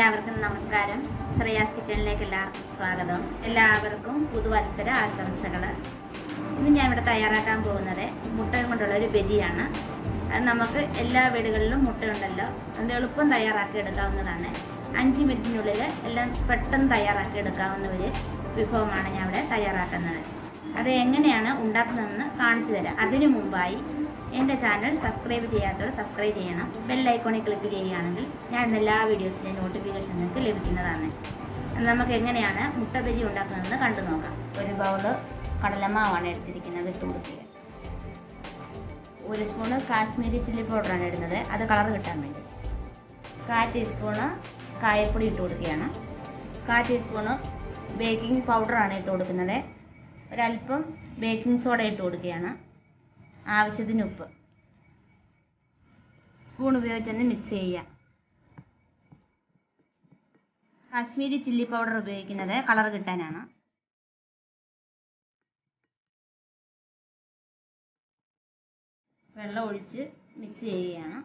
എല്ലാവർക്കും നമസ്കാരം. ശ്രേയാസ് കിച്ചണിലേക്ക് എല്ലാവർക്കും സ്വാഗതം. എല്ലാവർക്കും പുതുവത്സര ആശംസകൾ ഇന്ന് ഞാൻ ഇവിടെ തയ്യാറാക്കാൻ പോകുന്നത് മുട്ട കൊണ്ടുള്ള ഒരു ബജിയാണ്. അത് നമുക്ക് എല്ലാ വീടുകളിലും മുട്ട മുട്ടയുണ്ടല്ലോ. അത് എളുപ്പം തയ്യാറാക്കി എടുക്കാവുന്നതാണ്. അഞ്ച് മിനിറ്റിനുള്ളിൽ എല്ലാം പെട്ടെന്ന് തയ്യാറാക്കി എടുക്കാവുന്ന ഒരു വിഭവമാണ് ഞാൻ ഇവിടെ തയ്യാറാക്കുന്നത്. അത് എങ്ങനെയാണ് ഉണ്ടാക്കുന്നതെന്ന് കാണിച്ചു തരാം. അതിനു മുമ്പായി എന്റെ ചാനൽ സബ്സ്ക്രൈബ് ചെയ്യാത്തവർ സബ്സ്ക്രൈബ് ചെയ്യണം. ബെല്ലൈക്കോണിൽ ക്ലിക്ക് ചെയ്യുകയാണെങ്കിൽ ഞാൻ എല്ലാ വീഡിയോസിന്റെയും നോട്ടിഫിക്കേഷൻ നിങ്ങൾക്ക് ലഭിക്കുന്നതാണ്. നമുക്ക് എങ്ങനെയാണ് മുട്ട ബജി ഉണ്ടാക്കുന്നതെന്ന് കണ്ടു നോക്കാം. ഒരു ബൗൾ കടലമാവാണ് എടുത്തിരിക്കുന്നത് ഇട്ട് ഒരു സ്പൂണ് കാശ്മീരി ചില്ലി പൗഡറാണ് ഇടുന്നത്. അത് കളർ കിട്ടാൻ വേണ്ടി. കാ ടീസ്പൂണ് കായപ്പൊടി ഇട്ട് കൊടുക്കുകയാണ്. കാ ടീസ്പൂണ് ബേക്കിംഗ് പൗഡറാണ് ഇട്ട് കൊടുക്കുന്നത്. ഒരല്പം ബേക്കിംഗ് സോഡ ഇട്ട് കൊടുക്കുകയാണ്. ആവശ്യത്തിന് ഉപ്പ്. സ്പൂൺ ഉപയോഗിച്ചൊന്ന് മിക്സ് ചെയ്യുക. കാശ്മീരി ചില്ലി പൗഡർ ഉപയോഗിക്കുന്നത് കളർ കിട്ടാനാണ്. വെള്ളം ഒഴിച്ച് മിക്സ് ചെയ്യുകയാണ്.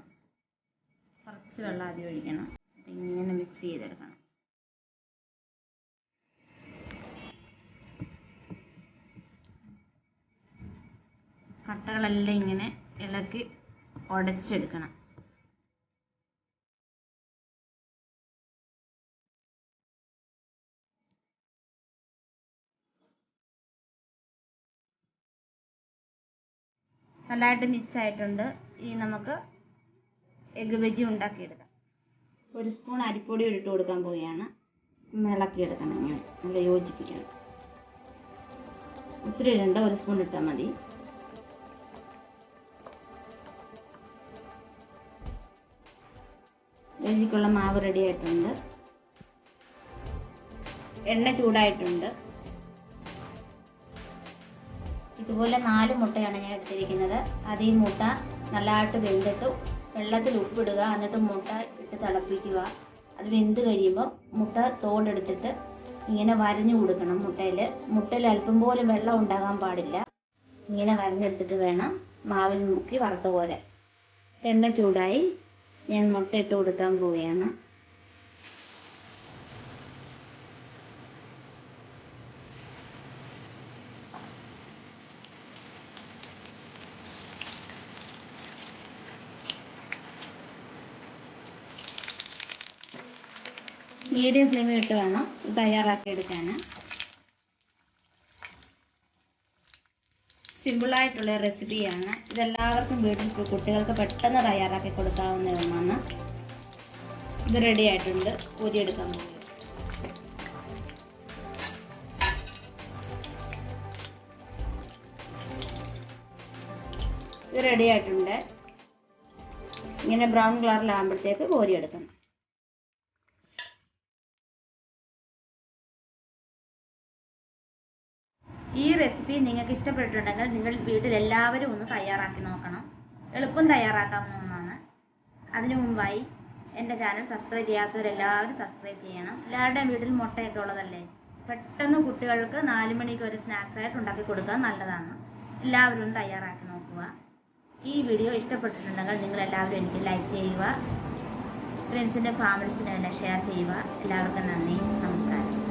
കുറച്ച് വെള്ളം ആദ്യം ഒഴിക്കണം. ഇങ്ങനെ മിക്സ് ചെയ്തെടുക്കണം. കട്ടകളെല്ലാം ഇങ്ങനെ ഇളക്കി ഉടച്ചെടുക്കണം. നല്ലതായിട്ട് മിക്സ് ആയിട്ടുണ്ട്. ഇനി നമുക്ക് എഗ് ബജി ഉണ്ടാക്കിയെടുക്കാം. ഒരു സ്പൂൺ അരിപ്പൊടി ഇട്ട് കൊടുക്കാൻ പോവുകയാണ്. ഇളക്കിയെടുക്കണം ഇങ്ങനെ. നല്ല യോജിപ്പിക്കണം. ഒത്തിരി ഇടണ്ട ഒരു സ്പൂൺ ഇട്ടാൽ മതി. ബജിക്കുള്ള മാവ് റെഡി ആയിട്ടുണ്ട്. എണ്ണ ചൂടായിട്ടുണ്ട്. ഇതുപോലെ നാല് മുട്ടയാണ് ഞാൻ എടുത്തിരിക്കുന്നത്. അത് ഈ മുട്ട നല്ലതായിട്ട് വെന്തിട്ട് വെള്ളത്തിൽ ഉപ്പിടുക. എന്നിട്ട് മുട്ട ഇട്ട് തിളപ്പിക്കുക. അത് വെന്ത് കഴിയുമ്പോൾ മുട്ട തോടെടുത്തിട്ട് ഇങ്ങനെ വരഞ്ഞു കൊടുക്കണം മുട്ടയിൽ മുട്ടയിൽ അല്പം പോലും വെള്ളം ഉണ്ടാകാൻ പാടില്ല. ഇങ്ങനെ വരഞ്ഞെടുത്തിട്ട് വേണം മാവിൽ മുക്കി വറുത്ത പോലെ. എണ്ണ ചൂടായി. ഞാൻ മുട്ട ഇട്ട് കൊടുക്കാൻ പോവുകയാണ്. മീഡിയം ഫ്ലെയിമിൽ ഇട്ട് വേണം തയ്യാറാക്കി എടുക്കാൻ സിമ്പിളായിട്ടുള്ള റെസിപ്പിയാണ് ഇതെല്ലാവർക്കും വീട്ടിൽ കുട്ടികൾക്ക് പെട്ടെന്ന് തയ്യാറാക്കി കൊടുക്കാവുന്ന ഒന്നാണ്. ഇത് റെഡി ആയിട്ടുണ്ട്. ഊരിയെടുക്കാൻ പോകും ഇത് റെഡി ആയിട്ടുണ്ട്. ഇങ്ങനെ ബ്രൗൺ കളറിലാകുമ്പോഴത്തേക്ക് കോരിയെടുക്കണം. ഈ റെസിപ്പി നിങ്ങൾക്ക് ഇഷ്ടപ്പെട്ടിട്ടുണ്ടെങ്കിൽ നിങ്ങൾ വീട്ടിൽ എല്ലാവരും ഒന്ന് തയ്യാറാക്കി നോക്കണം. എളുപ്പം തയ്യാറാക്കാവുന്ന ഒന്നാണ്. അതിനു മുമ്പായി എന്റെ ചാനൽ സബ്സ്ക്രൈബ് ചെയ്യാത്തവരെല്ലാവരും സബ്സ്ക്രൈബ് ചെയ്യണം. എല്ലാവരുടെയും വീട്ടിൽ മുട്ടയൊക്കെ ഉള്ളതല്ലേ? പെട്ടെന്ന് കുട്ടികൾക്ക് നാല് മണിക്ക് ഒരു സ്നാക്സ് ആയിട്ട് ഉണ്ടാക്കി കൊടുക്കാൻ നല്ലതാണ്. എല്ലാവരും ഒന്ന് തയ്യാറാക്കി നോക്കുക. ഈ വീഡിയോ ഇഷ്ടപ്പെട്ടിട്ടുണ്ടെങ്കിൽ നിങ്ങൾ എല്ലാവരും എനിക്ക് ലൈക്ക് ചെയ്യുക. ഫ്രണ്ട്സിന്റെ ഫാമിലീസിനെല്ലാം ഷെയർ ചെയ്യുക. എല്ലാവർക്കും നന്ദി. നമസ്കാരം.